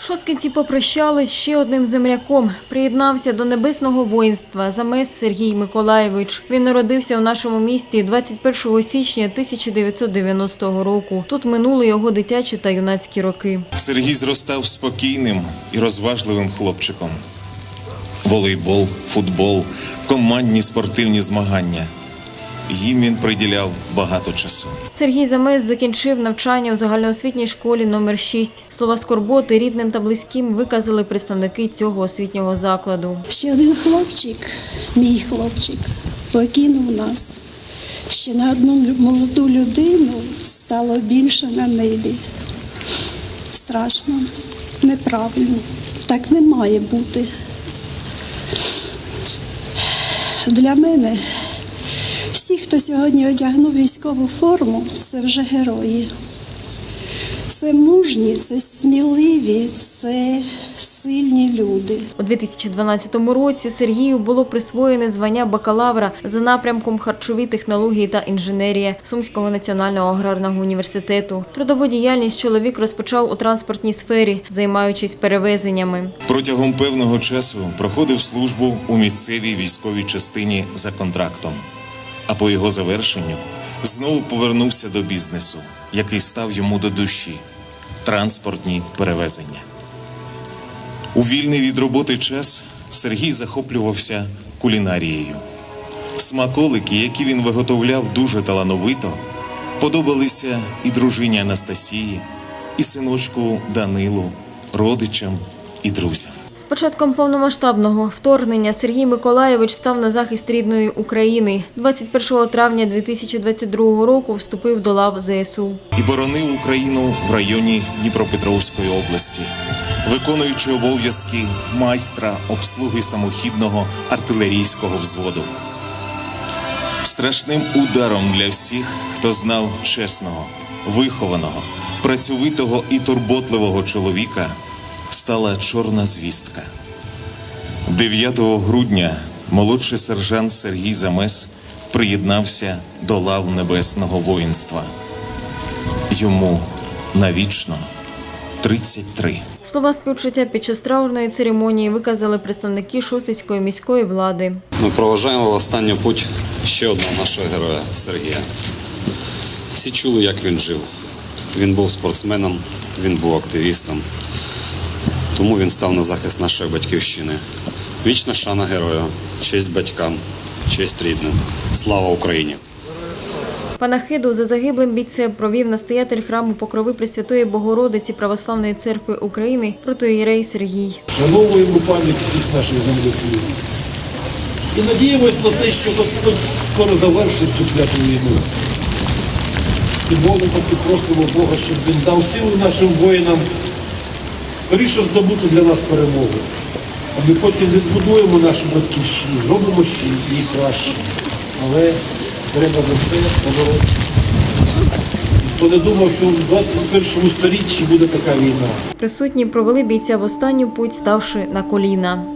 Шосткинці попрощались ще одним земляком. Приєднався до небесного воїнства замес Сергій Миколаєвич. Він народився у нашому місті 21 січня 1990 року. Тут минули його дитячі та юнацькі роки. Сергій зростав спокійним і розважливим хлопчиком. Волейбол, футбол, командні спортивні змагання. Їм він приділяв багато часу. Сергій Замес закінчив навчання у загальноосвітній школі номер 6. Слова скорботи рідним та близьким виказали представники цього освітнього закладу. Ще один хлопчик, мій хлопчик, покинув нас. Ще на одну молоду людину стало більше на небі. Страшно, неправильно. Так не має бути. Для мене всі, хто сьогодні одягнув військову форму, це вже герої. Це мужні, це сміливі, це сильні люди. У 2012 році Сергію було присвоєне звання бакалавра за напрямком харчові технології та інженерія Сумського національного аграрного університету. Трудову діяльність чоловік розпочав у транспортній сфері, займаючись перевезеннями. Протягом певного часу проходив службу у місцевій військовій частині за контрактом. А по його завершенню знову повернувся до бізнесу, який став йому до душі транспортні перевезення. У вільний від роботи час Сергій захоплювався кулінарією. Смаколики, які він виготовляв дуже талановито, подобалися і дружині Анастасії, і синочку Данилу, родичам і друзям. Початком повномасштабного вторгнення Сергій Миколаєвич став на захист рідної України. 21 травня 2022 року вступив до лав ЗСУ. і боронив Україну в районі Дніпропетровської області, виконуючи обов'язки майстра обслуги самохідного артилерійського взводу. Страшним ударом для всіх, хто знав чесного, вихованого, працьовитого і турботливого чоловіка, стала чорна звістка. 9 грудня молодший сержант Сергій Замес приєднався до лав небесного воїнства. Йому навічно 33. Слова співчуття під час траурної церемонії виказали представники Шостицької міської влади. Ми проважаємо в останню путь ще одного нашого героя Сергія. Всі чули, як він жив. Він був спортсменом, він був активістом. Тому він став на захист нашої батьківщини. Вічна шана герою, честь батькам, честь рідним. Слава Україні! Панахиду за загиблим бійцем провів настоятель храму Покрови Пресвятої Богородиці Православної церкви України протоїрей Сергій. Вшановуємо пам'ять всіх наших земляків. І надіємось на те, що Господь скоро завершить цю кляту війну. І молимося просимо Бога, щоб Він дав силу нашим воїнам скоріше здобути для нас перемогу. А ми потім відбудуємо нашу батьківщину, зробимо ще її краще. Але треба за це поборотися. Хто не думав, що в 21 сторіччі буде така війна. Присутні провели бійця в останню путь, ставши на коліна.